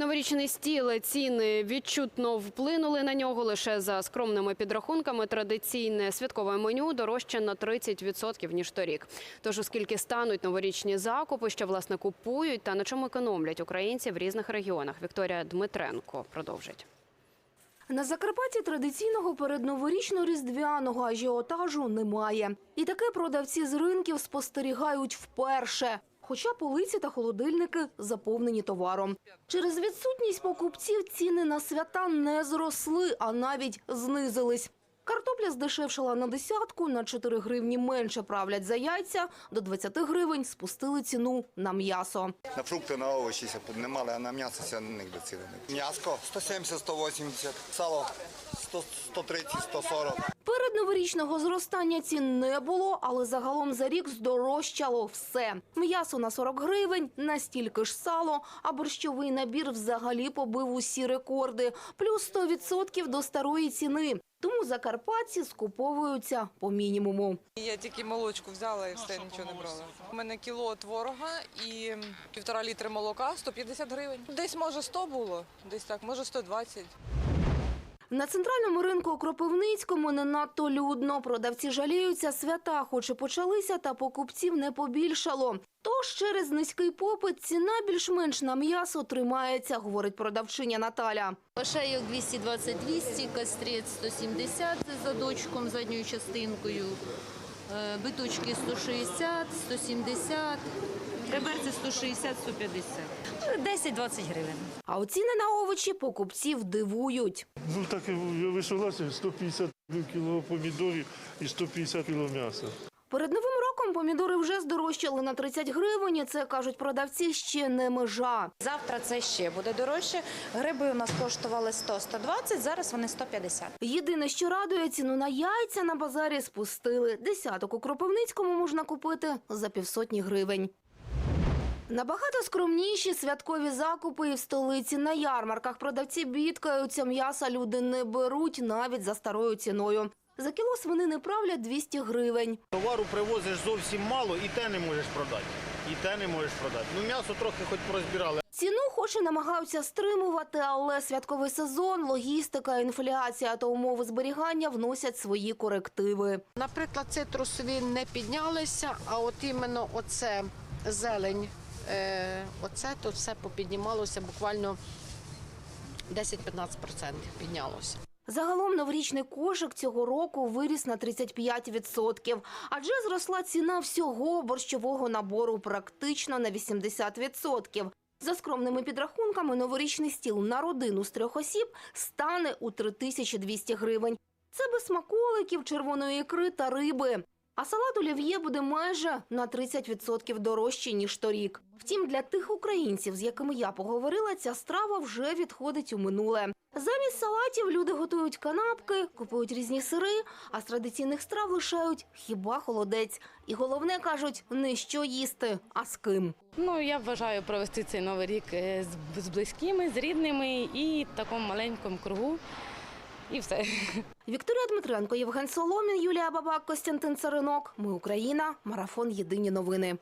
Новорічний стіл ціни відчутно вплинули на нього. Лише за скромними підрахунками традиційне святкове меню дорожче на 30% ніж торік. Тож, оскільки стануть новорічні закупи, що власне купують та на чому економлять українці в різних регіонах. Вікторія Дмитренко продовжить. На Закарпатті традиційного передноворічно-різдвяного ажіотажу немає. І таке продавці з ринків спостерігають вперше. Хоча полиці та холодильники заповнені товаром. Через відсутність покупців ціни на свята не зросли, а навіть знизились. Картопля здешевшала на десятку, на 4 гривні менше правлять за яйця, до 20 гривень спустили ціну на м'ясо. На фрукти, на овочі ся піднімали, а на м'ясо ціни не М'яско 170, 180, сало 100, 130, 140. Передноворічного зростання цін не було, але загалом за рік здорожчало все. М'ясо на 40 гривень, настільки ж сало, а борщовий набір взагалі побив усі рекорди. Плюс 100% до старої ціни. Тому закарпатці скуповуються по мінімуму. Я тільки молочку взяла і все, нічого не брала. У мене кіло творога і півтора літри молока 150 гривень. Десь може 100 було, десь так, може 120. На центральному ринку у Кропивницькому не надто людно. Продавці жаліються, свята хоч і почалися, та покупців не побільшало. Тож через низький попит ціна більш-менш на м'ясо тримається, говорить продавчиня Наталя. Ошейок 220-200, кастрець 170 за дочком задньою частинкою, биточки 160, 170, реберці 160, 150. 10-20 гривень. А оціни на овочі покупців дивують. Ну так я вишилася 150 кіло помідорів і 150 кіло м'яса. Перед новим помідори вже здорожчали на 30 гривень. Це кажуть продавці ще не межа. Завтра це ще буде дорожче. Гриби у нас коштували 100-120, зараз вони 150. Єдине, що радує, ціну на яйця на базарі спустили. Десяток у Кропивницькому можна купити за півсотні гривень. Набагато скромніші святкові закупи і в столиці. На ярмарках продавці бідкаються, м'яса люди не беруть навіть за старою ціною. За кіло свинини правлять 200 гривень. Товару привозиш зовсім мало і те не можеш продати. І те не можеш продати. Ну м'ясо трохи хоч порозбирали. Ціну хоч і намагаються стримувати, але святковий сезон, логістика, інфляція та умови зберігання вносять свої корективи. Наприклад, цитрусові не піднялися, а от іменно оце зелень, е, оце то все попіднімалося буквально 10-15% піднялося. Загалом новорічний кошик цього року виріс на 35%, адже зросла ціна всього борщового набору практично на 80%. За скромними підрахунками, новорічний стіл на родину з трьох осіб стане у 3200 гривень. Це без смаколиків, червоної ікри та риби. А салат олів'є буде майже на 30% дорожче, ніж торік. Втім, для тих українців, з якими я поговорила, ця страва вже відходить у минуле. Замість салатів люди готують канапки, купують різні сири, а з традиційних страв лишають хіба холодець. І головне кажуть, не що їсти, а з ким. Ну, я вважаю провести цей новий рік е, з близькими, з рідними і в такому маленькому кругу. І все. Вікторія Дмитренко, Євген Соломін, Юлія Бабак, Костянтин Царинок. Ми Україна. Марафон Єдині новини.